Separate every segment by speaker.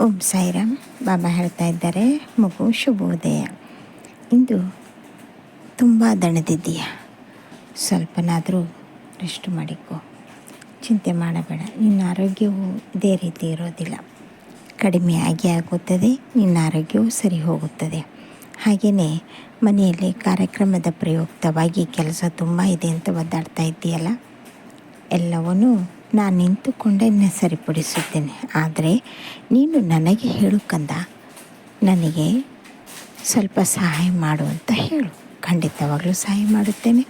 Speaker 1: ಓಂ ಸಾಯಿರಾಮ್. ಬಾಬಾ ಹೇಳ್ತಾ ಇದ್ದಾರೆ, ಮಗು ಶುಭೋದಯ. ಇಂದು ತುಂಬ ದಣದಿದ್ದೀಯ. ಸ್ವಲ್ಪನಾದರೂ ರೆಸ್ಟ್ ಮಾಡಿಕೊ. ಚಿಂತೆ ಮಾಡಬೇಡ, ನಿನ್ನ ಆರೋಗ್ಯವು ಇದೇ ರೀತಿ ಇರೋದಿಲ್ಲ. ಕಡಿಮೆ ಆಗಿ ಆಗುತ್ತದೆ, ನಿನ್ನ ಆರೋಗ್ಯವು ಸರಿ ಹೋಗುತ್ತದೆ. ಹಾಗೆಯೇ ಮನೆಯಲ್ಲಿ ಕಾರ್ಯಕ್ರಮದ ಪ್ರಯುಕ್ತವಾಗಿ ಕೆಲಸ ತುಂಬ ಇದೆ ಅಂತ ಒದ್ದಾಡ್ತಾ ಇದ್ದೀಯಲ್ಲ? ಎಲ್ಲವನ್ನೂ ನಾನು ನಿಂತುಕೊಂಡೇ ಸರಿಪಡಿಸುತ್ತೇನೆ. ಆದರೆ ನೀನು ನನಗೆ ಹೇಳು ಕಂದ. ನನಗೆ ಸ್ವಲ್ಪ ಸಹಾಯ ಮಾಡು ಅಂತ ಹೇಳು. ಖಂಡಿತವಾಗಲೂ ಸಹಾಯ ಮಾಡುತ್ತೇನೆ.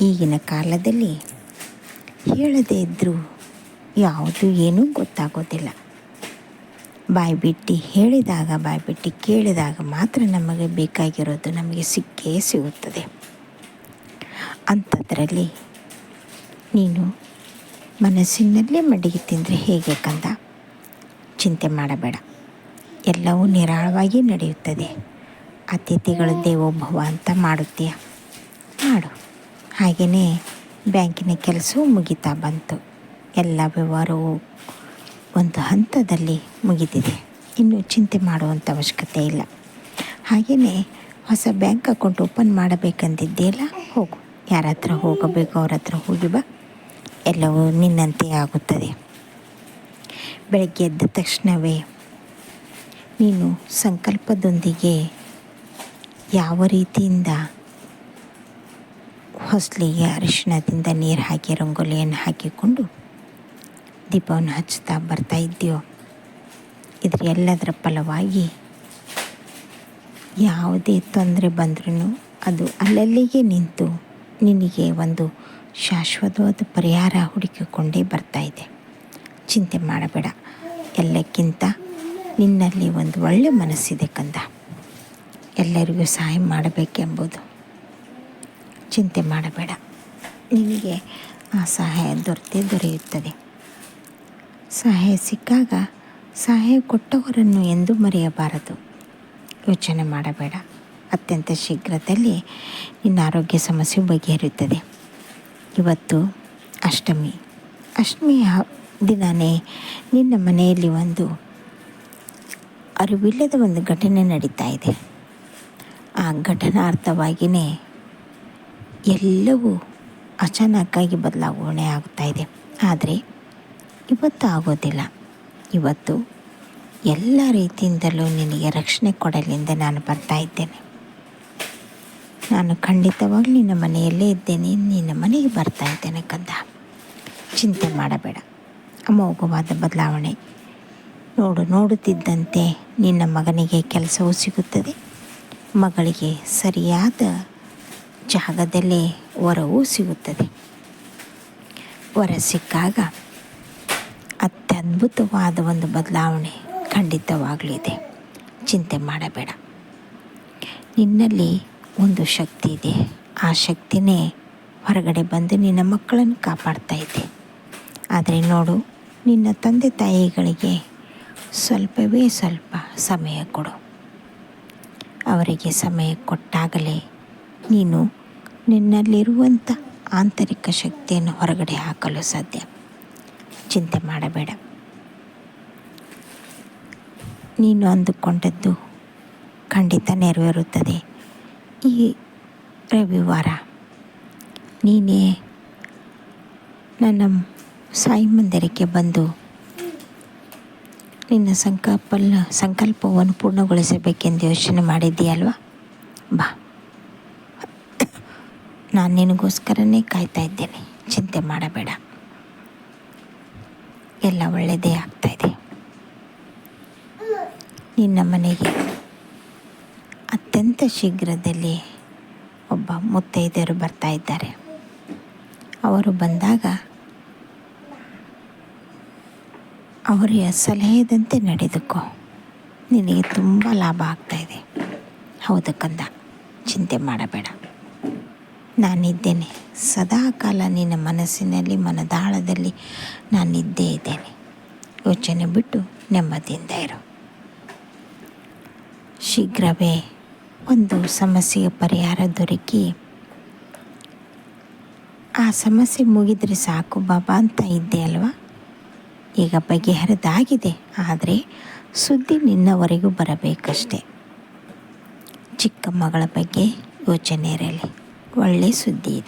Speaker 1: ಈಗಿನ ಕಾಲದಲ್ಲಿ ಹೇಳದೇ ಇದ್ದರೂ ಯಾವುದು ಏನೂ ಗೊತ್ತಾಗೋದಿಲ್ಲ. ಬಾಯಿ ಬಿಟ್ಟು ಹೇಳಿದಾಗ ಬಾಯಿ ಬಿಟ್ಟು ಕೇಳಿದಾಗ ಮಾತ್ರ ನಮಗೆ ಬೇಕಾಗಿರೋದು ನಮಗೆ ಸಿಕ್ಕೇ ಸಿಗುತ್ತದೆ. ಅಂಥದ್ರಲ್ಲಿ ನೀನು ಮನಸ್ಸಿನಲ್ಲೇ ಮಡಿಗೆ ತಿಂದರೆ ಹೇಗೆ ಕಂದ? ಚಿಂತೆ ಮಾಡಬೇಡ. ಎಲ್ಲವೂ ನಿರಾಳವಾಗಿ ನಡೆಯುತ್ತದೆ. ಅತಿಥಿಗಳು ದೇವೋಭವ ಅಂತ ಮಾಡುತ್ತೀಯ? ಮಾಡು. ಹಾಗೆಯೇ ಬ್ಯಾಂಕಿನ ಕೆಲಸವೂ ಮುಗಿತಾ ಬಂತು. ಎಲ್ಲ ವ್ಯವಹಾರವೂ ಒಂದು ಹಂತದಲ್ಲಿ ಮುಗಿದಿದೆ. ಇನ್ನು ಚಿಂತೆ ಮಾಡುವಂಥ ಅವಶ್ಯಕತೆ ಇಲ್ಲ. ಹಾಗೆಯೇ ಹೊಸ ಬ್ಯಾಂಕ್ ಅಕೌಂಟ್ ಓಪನ್ ಮಾಡಬೇಕಂದಿದ್ದೆಯಲ್ಲ? ಹೋಗು. ಯಾರ ಹತ್ರ ಹೋಗಬೇಕು ಅವ್ರ ಹತ್ರ ಹೋಗಿ ಬಾ. ಎಲ್ಲವೂ ನಿನ್ನಂತೆ ಆಗುತ್ತದೆ. ಬೆಳಗ್ಗೆ ಎದ್ದ ತಕ್ಷಣವೇ ನೀನು ಸಂಕಲ್ಪದೊಂದಿಗೆ ಯಾವ ರೀತಿಯಿಂದ ಹೊಸಲಿಗೆ ಅರಿಶಿಣದಿಂದ ನೀರು ಹಾಕಿ, ರಂಗೋಲಿಯನ್ನು ಹಾಕಿಕೊಂಡು ದೀಪವನ್ನು ಹಚ್ಚುತ್ತಾ ಬರ್ತಾ ಇದ್ದೀಯೋ? ಇದ್ರ ಎಲ್ಲದರ ಫಲವಾಗಿ ಯಾವುದೇ ತೊಂದರೆ ಬಂದ್ರೂ ಅದು ಅಲ್ಲಲ್ಲಿಗೆ ನಿಂತು ನಿನಗೆ ಒಂದು ಶಾಶ್ವತವಾದ ಪರಿಹಾರ ಹುಡುಕಿಕೊಂಡೇ ಬರ್ತಾ ಇದೆ. ಚಿಂತೆ ಮಾಡಬೇಡ. ಎಲ್ಲಕ್ಕಿಂತ ನಿನ್ನಲ್ಲಿ ಒಂದು ಒಳ್ಳೆ ಮನಸ್ಸಿದೆ ಕಂದ. ಎಲ್ಲರಿಗೂ ಸಹಾಯ ಮಾಡಬೇಕೆಂಬುದು. ಚಿಂತೆ ಮಾಡಬೇಡ. ನಿನಗೆ ಆ ಸಹಾಯ ದೊರೆತೇ ದೊರೆಯುತ್ತದೆ. ಸಹಾಯ ಸಿಕ್ಕಾಗ ಸಹಾಯ ಕೊಟ್ಟವರನ್ನು ಎಂದೂ ಮರೆಯಬಾರದು. ಯೋಚನೆ ಮಾಡಬೇಡ. ಅತ್ಯಂತ ಶೀಘ್ರದಲ್ಲಿ ನಿನ್ನ ಆರೋಗ್ಯ ಸಮಸ್ಯೆ ಬಗೆಹರಿಯುತ್ತದೆ. ಇವತ್ತು ಅಷ್ಟಮಿ. ಅಷ್ಟಮಿಯ ದಿನವೇ ನಿನ್ನ ಮನೆಯಲ್ಲಿ ಒಂದು ಅರಿವಿಲ್ಲದ ಒಂದು ಘಟನೆ ನಡೀತಾ ಇದೆ. ಆ ಘಟನಾರ್ಥವಾಗಿಯೇ ಎಲ್ಲವೂ ಅಚಾನಕ್ಕಾಗಿ ಬದಲಾವಣೆ ಆಗ್ತಾ ಇದೆ. ಆದರೆ ಇವತ್ತು ಆಗೋದಿಲ್ಲ. ಇವತ್ತು ಎಲ್ಲ ರೀತಿಯಿಂದಲೂ ನಿನಗೆ ರಕ್ಷಣೆ ಕೊಡಲಿಂದ ನಾನು ಬರ್ತಾ ಇದ್ದೇನೆ. ನಾನು ಖಂಡಿತವಾಗಿ ನಿನ್ನ ಮನೆಯಲ್ಲೇ ಇದ್ದೇನೆ, ನಿನ್ನ ಮನೆಗೆ ಬರ್ತಾ ಇದ್ದೇನೆ ಕಂದ ಚಿಂತೆ ಮಾಡಬೇಡ. ಅಮೋಘವಾದ ಬದಲಾವಣೆ. ನೋಡು, ನೋಡುತ್ತಿದ್ದಂತೆ ನಿನ್ನ ಮಗನಿಗೆ ಕೆಲಸವೂ ಸಿಗುತ್ತದೆ. ಮಗಳಿಗೆ ಸರಿಯಾದ ಜಾಗದಲ್ಲೇ ವರವೂ ಸಿಗುತ್ತದೆ. ವರ ಸಿಕ್ಕಾಗ ಅತ್ಯದ್ಭುತವಾದ ಒಂದು ಬದಲಾವಣೆ ಖಂಡಿತವಾಗಲಿದೆ. ಚಿಂತೆ ಮಾಡಬೇಡ. ನಿನ್ನಲ್ಲಿ ಒಂದು ಶಕ್ತಿ ಇದೆ. ಆ ಶಕ್ತಿನೇ ಹೊರಗಡೆ ಬಂದು ನಿನ್ನ ಮಕ್ಕಳನ್ನು ಕಾಪಾಡ್ತಾ ಇದೆ. ಆದರೆ ನೋಡು, ನಿನ್ನ ತಂದೆ ತಾಯಿಗಳಿಗೆ ಸ್ವಲ್ಪವೇ ಸ್ವಲ್ಪ ಸಮಯ ಕೊಡು. ಅವರಿಗೆ ಸಮಯ ಕೊಟ್ಟಾಗಲೇ ನೀನು ನಿನ್ನಲ್ಲಿರುವಂಥ ಆಂತರಿಕ ಶಕ್ತಿಯನ್ನು ಹೊರಗಡೆ ಹಾಕಲು ಸಾಧ್ಯ. ಚಿಂತೆ ಮಾಡಬೇಡ. ನೀನು ಅಂದುಕೊಂಡದ್ದು ಖಂಡಿತ ನೆರವೇರುತ್ತದೆ. ಈ ರವಿವಾರ ನೀನೇ ನನ್ನ ಸಾಯಿ ಮಂದಿರಕ್ಕೆ ಬಂದು ನಿನ್ನ ಸಂಕಲ್ಪ, ಸಂಕಲ್ಪವನ್ನು ಪೂರ್ಣಗೊಳಿಸಬೇಕೆಂದು ಯೋಚನೆ ಮಾಡಿದ್ದೀಯಲ್ವಾ? ಬಾ. ನಾನು ನಿನಗೋಸ್ಕರನೇ ಕಾಯ್ತಾ ಇದ್ದೇನೆ. ಚಿಂತೆ ಮಾಡಬೇಡ. ಎಲ್ಲ ಒಳ್ಳೆಯದೇ ಆಗ್ತಾಯಿದೆ ನಿನ್ನ ಮನೆಗೆ ಅತ್ಯಂತ ಶೀಘ್ರದಲ್ಲಿ ಒಬ್ಬ ಮುತ್ತೈದೆಯರು ಬರ್ತಾ ಇದ್ದಾರೆ. ಅವರು ಬಂದಾಗ ಅವರ ಸಲಹೆದಂತೆ ನಡೆದುಕೋ. ನಿನಗೆ ತುಂಬ ಲಾಭ ಆಗ್ತಾಯಿದೆ ಹೌದು ಕಂದ, ಚಿಂತೆ ಮಾಡಬೇಡ. ನಾನಿದ್ದೇನೆ. ಸದಾ ಕಾಲ ನಿನ್ನ ಮನಸ್ಸಿನಲ್ಲಿ, ಮನದಾಳದಲ್ಲಿ ನಾನಿದ್ದೇ ಇದ್ದೇನೆ. ಯೋಚನೆ ಬಿಟ್ಟು ನೆಮ್ಮದಿಯಿಂದ ಇರು. ಶೀಘ್ರವೇ ಒಂದು ಸಮಸ್ಯೆಗೆ ಪರಿಹಾರ ದೊರಕಿ. ಆ ಸಮಸ್ಯೆ ಮುಗಿದರೆ ಸಾಕು ಬಾಬಾ ಅಂತ ಇದ್ದೆ ಅಲ್ವಾ? ಈಗ ಬಗೆಹರಿದಾಗಿದೆ, ಆದರೆ ಸುದ್ದಿ ನಿನ್ನವರೆಗೂ ಬರಬೇಕಷ್ಟೆ. ಚಿಕ್ಕ ಮಗಳ ಬಗ್ಗೆ ಯೋಚನೆ ಇರಲಿ. ಒಳ್ಳೆಯ ಸುದ್ದಿ ಇದೆ.